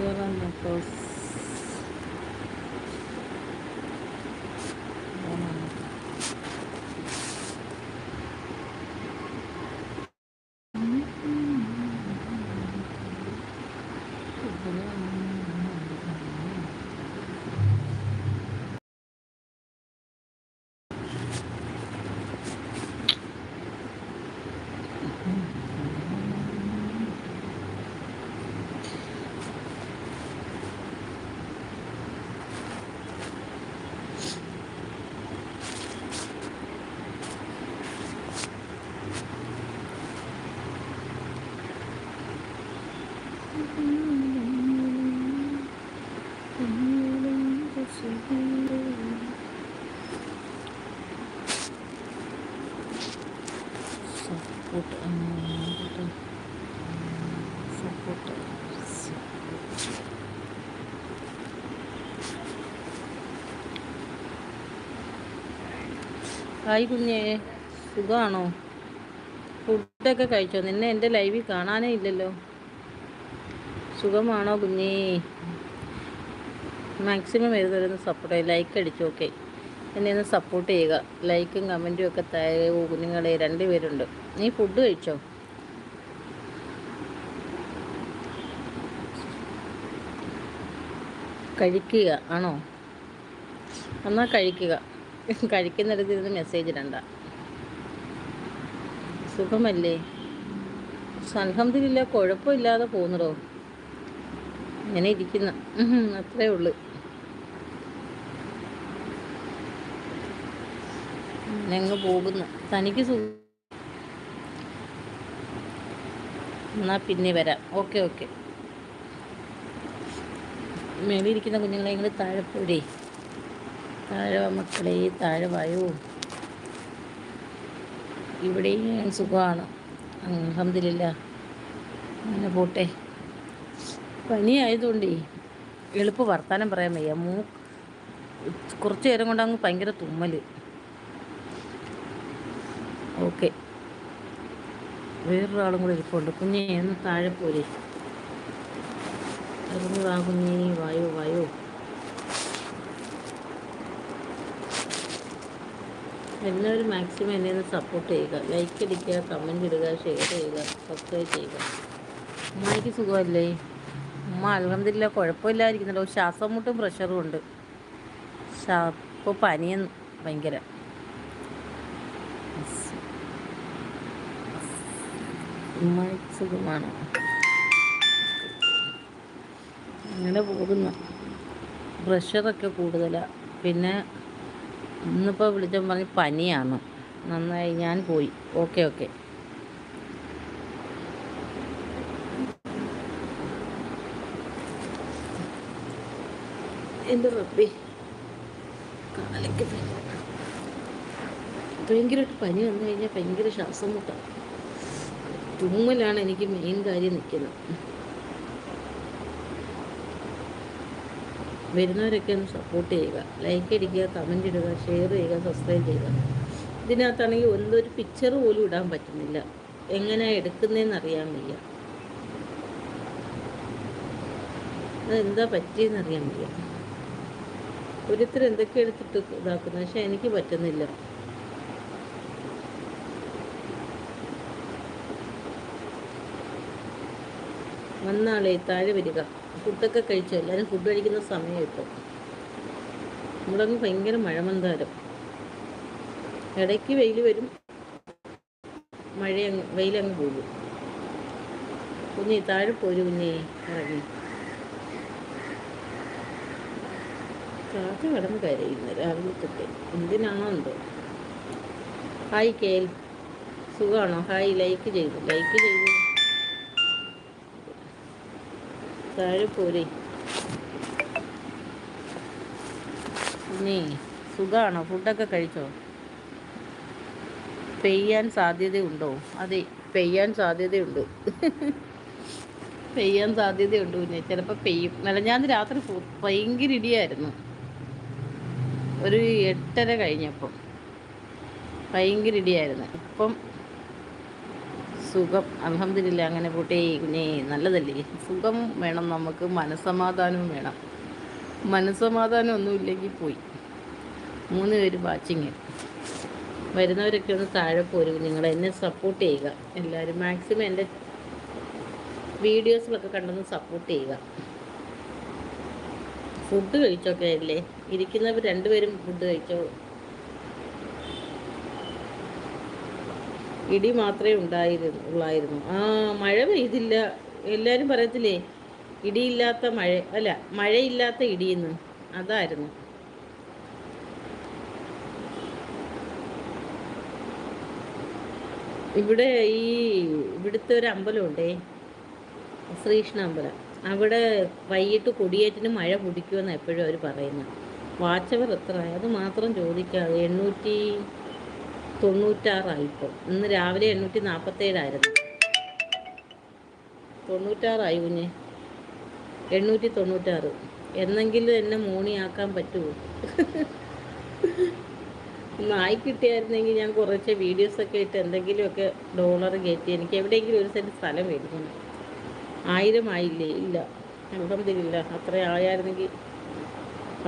Siguro na post. Hi കുഞ്ഞേ സുഖമാണോ ഫുഡൊക്കെ കഴിച്ചോ? നിന്നെ എന്റെ ലൈവിൽ കാണാനേ ഇല്ലല്ലോ. സുഖമാണോ കുഞ്ഞേ? മാക്സിമം ഏതൊരു സപ്പോർട്ട് ചെയ്യുക ലൈക്ക് അടിച്ചു ഓക്കെ എന്നെ ഒന്ന് സപ്പോർട്ട് ചെയ്യുക. ലൈക്കും കമന്റും ഒക്കെ തയ്യോ കുഞ്ഞുങ്ങളെ രണ്ട് പേരുണ്ട്. നീ ഫുഡ് കഴിച്ചോ? കഴിക്കുക ആണോ? എന്നാൽ കഴിക്കുക. കഴിക്കുന്നിടത്ത് ഇരുന്ന് മെസ്സേജ് ഇടണ്ട. സുഖമല്ലേ? അലഹമില്ല കുഴപ്പമില്ലാതെ പോകുന്നടോ ഇങ്ങനെ ഇരിക്കുന്ന. അത്രേ ഉള്ളു. ഞങ്ങൾ പോകുന്നു. തനിക്ക് സുഖം. എന്നാ പിന്നെ വരാം. Okay okay. മേളിയിരിക്കുന്ന കുഞ്ഞുങ്ങളെ ഇങ്ങനെ താഴെ പോരേ. താഴെ മക്കളെ താഴെ വായോ ഇവിടെയും സുഖമാണ്. അലഹമില്ല അങ്ങനെ പോട്ടെ. പനിയായതുകൊണ്ടേ എളുപ്പ വർത്താനം പറയാൻ വയ്യ. മൂ കുറച്ച് നേരം കൊണ്ട് അങ്ങ് ഭയങ്കര തുമ്മൽ ഓക്കെ. വേറൊരാളും കൂടെ ഇരിപ്പുണ്ട്. കുഞ്ഞെ ഒന്ന് താഴെ പോരെ. ഇറങ്ങി കുഞ്ഞേ. വായോ വായോ. എല്ലാവരും മാക്സിമം എന്നെ ഒന്ന് സപ്പോർട്ട് ചെയ്യുക. ലൈക്ക് അടിക്കുക കമന്റ് ഇടുക ഷെയർ ചെയ്യുക സബ്സ്ക്രൈബ് ചെയ്യുക. ഉമ്മായിക്ക് സുഖമല്ലേ? ഉമ്മ അലഹമില്ല കുഴപ്പമില്ലാതിരിക്കുന്നുണ്ടോ. ശ്വാസം മുട്ടും പ്രഷറും ഉണ്ട്. ഇപ്പോൾ പനിയും ഭയങ്കര. ഉമ്മായിക്ക് സുഖമാണ്. അങ്ങനെ പോകുന്നു. പ്രഷറൊക്കെ കൂടുതലാണ് പിന്നെ ഇന്നിപ്പോൾ വിളിച്ചപ്പോൾ പറഞ്ഞ് പനിയാണ്. നന്നായി ഞാൻ പോയി. Okay okay. എന്റെ പപ്പി കാലയ്ക്ക് ഭയങ്കരമായിട്ട് പനി വന്നു കഴിഞ്ഞാൽ ഭയങ്കര ശ്വാസം മുട്ടാണ് തുമ്മലാണ് എനിക്ക് മെയിൻ കാര്യം നിൽക്കുന്നത് വരുന്നവരൊക്കെ ഒന്ന് സപ്പോർട്ട് ചെയ്യുക. ലൈക്ക് അടിക്കുക കമന്റ് ഇടുക ഷെയർ ചെയ്യുക സബ്സ്ക്രൈബ് ചെയ്യുക. ഇതിനകത്താണെങ്കിൽ ഒന്നൊരു പിക്ചർ പോലും ഇടാൻ പറ്റുന്നില്ല. എങ്ങനെയാണ് എടുക്കുന്നതെന്ന് അറിയാൻ വയ്യ. അതെന്താ പറ്റിയെന്ന് അറിയാൻ വയ്യ. ഓരോരുത്തർ എന്തൊക്കെ എടുത്തിട്ട് ഇതാക്കുന്നത്? പക്ഷെ എനിക്ക് പറ്റുന്നില്ല. വന്നാളേ താഴെ വരിക. ഫുഡൊക്കെ കഴിച്ചു. എല്ലാവരും ഫുഡ് കഴിക്കുന്ന സമയം ഇപ്പോൾ നമ്മളങ്ങ് ഭയങ്കര മഴമന്താരം ഇടയ്ക്ക് വെയിൽ വരും. മഴയങ്ങ് വെയിലങ്ങ് പോകും. കുഞ്ഞി താഴെ പോരും കുഞ്ഞി. ഇറങ്ങി. കാക്ക കിടന്ന് കരയുന്നു. രാവിലെ തൊട്ട്. എന്തിനാണോ എന്തോ ഹായ് കേൽ. സുഖമാണോ ഹായ് ലൈക്ക് ചെയ്തു. ലൈക്ക് ചെയ്തു. താഴെ പോരെ. നീ സുഖമാണോ ഫുഡൊക്കെ കഴിച്ചോ? പെയ്യാൻ സാധ്യതയുണ്ടോ? അതെ പെയ്യാൻ സാധ്യതയുണ്ട്. പെയ്യാൻ സാധ്യതയുണ്ട് പിന്നെ ചിലപ്പോൾ പെയ്യും. മെലഞ്ഞാന്ന് രാത്രി ഭയങ്കര ഇടിയായിരുന്നു. ഒരു എട്ടര കഴിഞ്ഞപ്പം. ഭയങ്കര ഇടിയായിരുന്നു. ഇപ്പം സുഖം. അലഹമില്ല അങ്ങനെ പോട്ടെ കുഞ്ഞേ നല്ലതല്ലേ? സുഖം വേണം നമുക്ക് മനസ്സമാധാനവും വേണം. മനസ്സമാധാനം ഒന്നും ഇല്ലെങ്കിൽ പോയി. മൂന്ന് പേര് വാച്ചിങ്. വരുന്നവരൊക്കെ ഒന്ന് താഴെ പോരും. നിങ്ങൾ എന്നെ സപ്പോർട്ട് ചെയ്യുക. എല്ലാവരും മാക്സിമം എന്റെ വീഡിയോസിലൊക്കെ കണ്ടൊന്ന് സപ്പോർട്ട് ചെയ്യുക. ഫുഡ് കഴിച്ചൊക്കെ അല്ലേ? ഇരിക്കുന്നവർ രണ്ടുപേരും ഫുഡ് കഴിച്ചോ? ഇടി മാത്രമേ ഉണ്ടായിരുന്നു ഉള്ളായിരുന്നു. ആ മഴ പെയ്തില്ല. എല്ലാവരും പറയത്തില്ലേ ഇടിയില്ലാത്ത മഴ അല്ല മഴയില്ലാത്ത ഇടിയെന്ന്. അതായിരുന്നു. ഇവിടെ ഈ ഇവിടുത്തെ ഒരു അമ്പലമുണ്ടേ ശ്രീകൃഷ്ണ അമ്പലം അവിടെ വൈകിട്ട് കൊടിയേറ്റിന് മഴ പിടിക്കുമെന്ന് എപ്പോഴും അവർ പറയുന്നത്. വാച്ചവർ എത്ര? അത് മാത്രം ചോദിക്കാതെ എണ്ണൂറ്റി തൊണ്ണൂറ്റാറായി ഇപ്പോൾ ഇന്ന് രാവിലെ എണ്ണൂറ്റി നാൽപ്പത്തേഴായിരുന്നു തൊണ്ണൂറ്റാറായി കുഞ്ഞെ. എണ്ണൂറ്റി തൊണ്ണൂറ്റാറ് എന്നെങ്കിലും എന്നെ മോണിയാക്കാൻ പറ്റുമോ? ഒന്ന് ആയി കിട്ടിയായിരുന്നെങ്കിൽ ഞാൻ കുറച്ച് വീഡിയോസൊക്കെ ഇട്ട് എന്തെങ്കിലുമൊക്കെ ഡോളർ കയറ്റി എനിക്ക് എവിടെയെങ്കിലും ഒരു സെന്റ് സ്ഥലം മേടിക്കണം. ആയിരം ആയില്ലേ? ഇല്ല. അലഹമില്ല അത്രയും ആയായിരുന്നെങ്കിൽ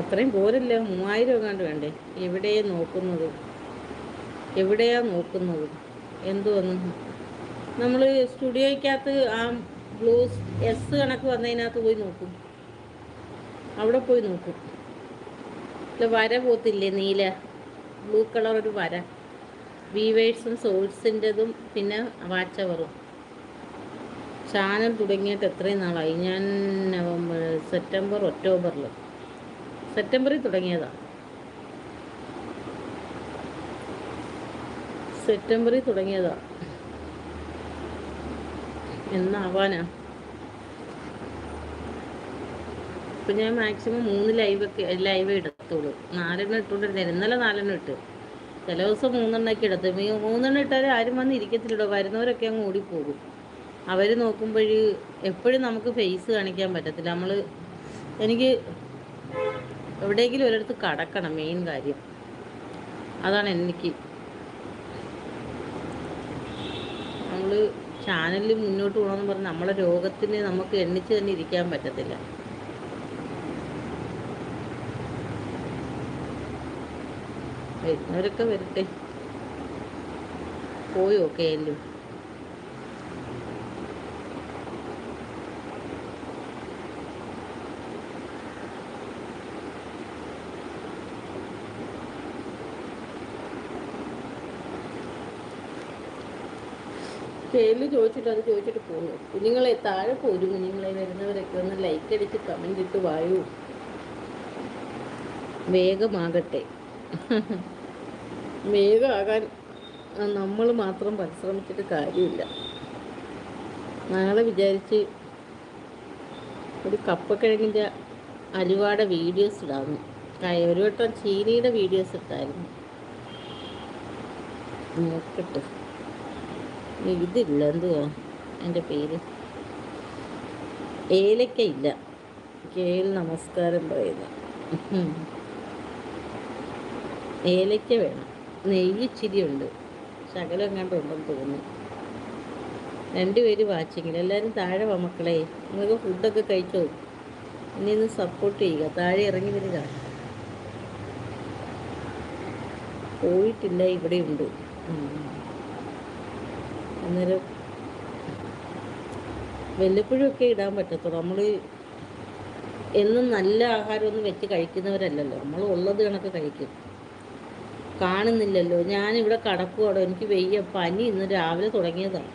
അത്രയും പോരല്ലോ. മൂവായിരം എങ്ങാണ്ട് വേണ്ടേ? എവിടെയാണ് നോക്കുന്നത്? എവിടെയാ നോക്കുന്നത്? എന്തുവന്ന്? നമ്മൾ സ്റ്റുഡിയോയ്ക്കകത്ത് ആ ബ്ലൂസ് എസ് കണക്ക് വന്നതിനകത്ത് പോയി നോക്കും. അവിടെ പോയി നോക്കും. ഇല്ല വര പോത്തില്ലേ നീല? ബ്ലൂ കളർ ഒരു വര. വീവേഴ്സും സോഴ്സിന്റെതും പിന്നെ വാച്ചവറും ചാനൽ തുടങ്ങിയിട്ട് എത്രയും നാളായി? ഞാൻ നവംബർ സെപ്റ്റംബർ ഒക്ടോബറിൽ സെപ്റ്റംബറിൽ തുടങ്ങിയതാണ് സെപ്റ്റംബറിൽ തുടങ്ങിയതാ. എന്നാവാനാ ഇപ്പം ഞാൻ മാക്സിമം മൂന്ന് ലൈവൊക്കെ ലൈവ് എടുത്തോളൂ നാലെണ്ണം ഇട്ടുകൊണ്ടിരുന്നത് ഇന്നലെ നാലെണ്ണം ഇട്ട്. ചില ദിവസം മൂന്നെണ്ണമൊക്കെ എടുത്ത് മൂന്നെണ്ണം ഇട്ടാൽ ആരും വന്ന് ഇരിക്കത്തില്ലടോ വരുന്നവരൊക്കെ അങ്ങ് ഓടിപ്പോകും. അവർ നോക്കുമ്പോൾ എപ്പോഴും നമുക്ക് ഫേസ് കാണിക്കാൻ പറ്റത്തില്ല. നമ്മൾ എനിക്ക് എവിടെയെങ്കിലും ഒരിടത്ത് കടക്കണം. മെയിൻ കാര്യം. അതാണ് എനിക്ക് ചാനലിൽ മുന്നോട്ട് പോകണമെന്ന് പറഞ്ഞ് നമ്മളെ രോഗത്തിന് നമുക്ക് എണ്ണിച്ച് തന്നെ ഇരിക്കാൻ പറ്റത്തില്ല. വരുന്നവരൊക്കെ വരട്ടെ. പോയോ കേലും പേരിൽ ചോദിച്ചിട്ട് അത് ചോദിച്ചിട്ട് പോകുന്നു. കുഞ്ഞുങ്ങളെ താഴെ പോരും കുഞ്ഞുങ്ങളെ വരുന്നവരൊക്കെ ഒന്ന് ലൈക്ക് അടിച്ച് കമന്റ് ഇട്ട് വായു? വേഗമാകട്ടെ. വേഗമാകാൻ നമ്മൾ മാത്രം പരിശ്രമിച്ചിട്ട് കാര്യമില്ല. നാളെ വിചാരിച്ച് ഒരു കപ്പക്കിഴങ്ങിന്റെ അലുവാട വീഡിയോസ് ഇടാമെന്ന് ഒരു വട്ടം ചീനിയുടെ വീഡിയോസ് ഇട്ടായിരുന്നു. നോക്കട്ടെ. ഇതില്ല എന്തുവാ? എന്റെ പേര്. ഏലക്ക ഇല്ല കേൾ നമസ്കാരം പറയുന്നു. ഏലക്ക വേണം. നെയ്യ് ഇച്ചിരി ഉണ്ട് ശകലം എങ്ങാണ്ട് ഉണ്ടെന്ന് തോന്നുന്നു. രണ്ടുപേര് വാച്ചിങ്ങിൽ എല്ലാവരും താഴെ വാ മക്കളെ. നിങ്ങൾക്ക് ഫുഡൊക്കെ കഴിച്ചോ? ഇനി ഒന്ന് സപ്പോർട്ട് ചെയ്യുക. താഴെ ഇറങ്ങി വരിക. പോയിട്ടില്ല ഇവിടെയുണ്ട്. അന്നേരം വല്ലപ്പോഴൊക്കെ ഇടാൻ പറ്റത്തുള്ളൂ. നമ്മൾ എന്നും നല്ല ആഹാരമൊന്നും വെച്ച് കഴിക്കുന്നവരല്ലല്ലോ. നമ്മൾ ഉള്ളത് കണക്ക് കഴിക്കും. കാണുന്നില്ലല്ലോ. ഞാനിവിടെ കടക്കുവാടോ. എനിക്ക് വെയ്യ. പനി ഇന്ന് രാവിലെ തുടങ്ങിയതാണ്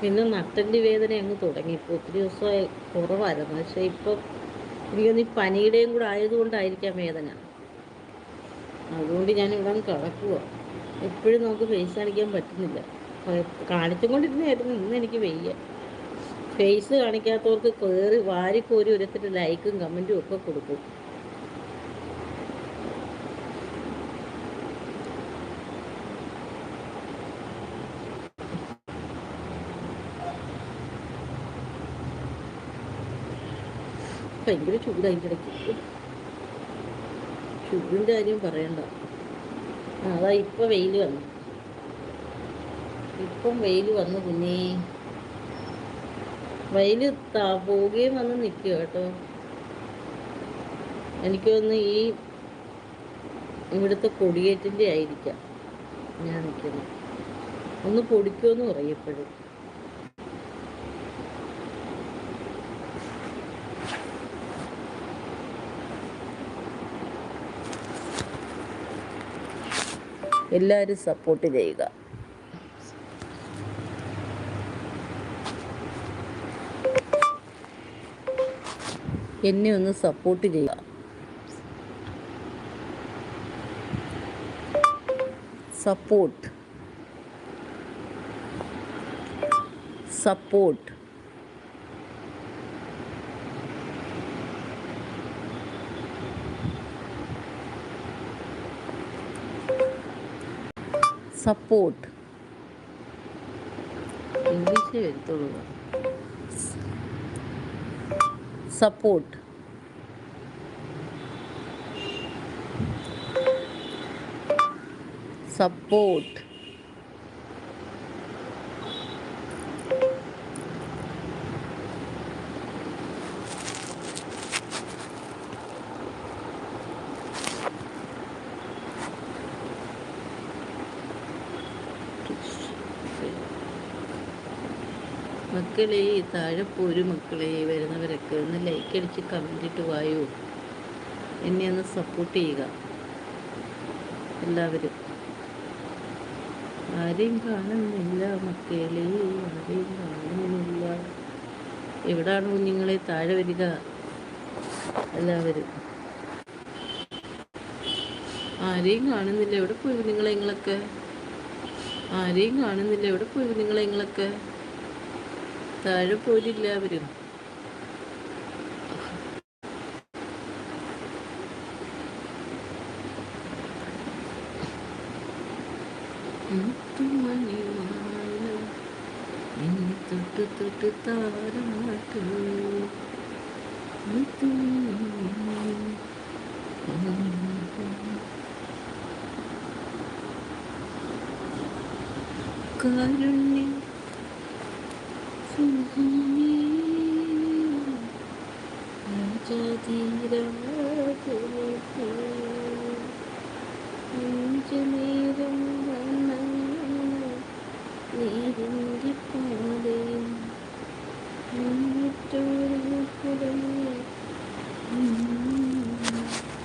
പിന്നെ നട്ടന്റെ വേദന അങ്ങ് തുടങ്ങി. ഇപ്പോൾ ഒത്തിരി ദിവസമായി കുറവായിരുന്നു. പക്ഷേ ഇപ്പം എനിക്കൊന്ന് ഈ പനിയുടെയും കൂടെ ആയതുകൊണ്ടായിരിക്കാം വേദന. അതുകൊണ്ട് ഞാൻ ഇവിടെ എപ്പോഴും നമുക്ക് ഫേസ് കാണിക്കാൻ പറ്റുന്നില്ല. കാണിച്ചും കൊണ്ടിരുന്നായിരുന്നു ഇന്ന് എനിക്ക് വയ്യ. ഫേസ് കാണിക്കാത്തവർക്ക് കയറി വാരിക്കോരി ഒരുത്തിട്ട് ലൈക്കും കമന്റും ഒക്കെ കൊടുക്കും. ഭയങ്കര ചൂട് അതിന്റെ ഇടയ്ക്ക് ചൂടിന്റെ കാര്യം പറയണ്ട. അതാ ഇപ്പൊ വെയിൽ വന്നു. ഇപ്പം വെയിൽ വന്നു കുഞ്ഞേ. വെയിൽ താ പോവുകയും വന്ന് നിൽക്കുക കേട്ടോ. എനിക്ക് തോന്നുന്നു ഈ ഇവിടുത്തെ കൊടിയേറ്റിന്റെ ആയിരിക്കാം. ഞാൻ നിൽക്കുന്നത്. ഒന്ന് പൊടിക്കുമെന്ന് പറയപ്പോഴും എല്ലാവരും സപ്പോർട്ട് ചെയ്യുക. എന്നെ ഒന്ന് സപ്പോർട്ട് ചെയ്യുക. സപ്പോർട്ട് സപ്പോർട്ട് സപ്പോർട്ട് ഇംഗ്ലീഷേ വരത്തുള്ളൂ സപ്പോർട്ട് മക്കളെ താഴെ പോരും മക്കളെ വരുന്നവരൊക്കെ ഒന്ന് ലൈക്ക് അടിച്ച് കമന്റ് ഇട്ട് വായോ. എന്നെ ഒന്ന് സപ്പോർട്ട് ചെയ്യുക. എല്ലാവരും. ആരെയും കാണുന്നില്ല മക്കളെ ആരെയും കാണുന്നില്ല. എവിടാണ് കുഞ്ഞുങ്ങളെ താഴെ വരിക. എല്ലാവരും. ആരെയും കാണുന്നില്ല. എവിടെ പോയി കുഞ്ഞുങ്ങളെ നിങ്ങളൊക്കെ ആരെയും കാണുന്നില്ല. എവിടെ പോയി കുഞ്ഞുങ്ങളെ നിങ്ങളൊക്കെ താഴെ പോലില്ല അവരും. കാരുണ്യം നെഞ്ചുനീരും നീരിന്റെ പാതയും കുടഞ്ഞ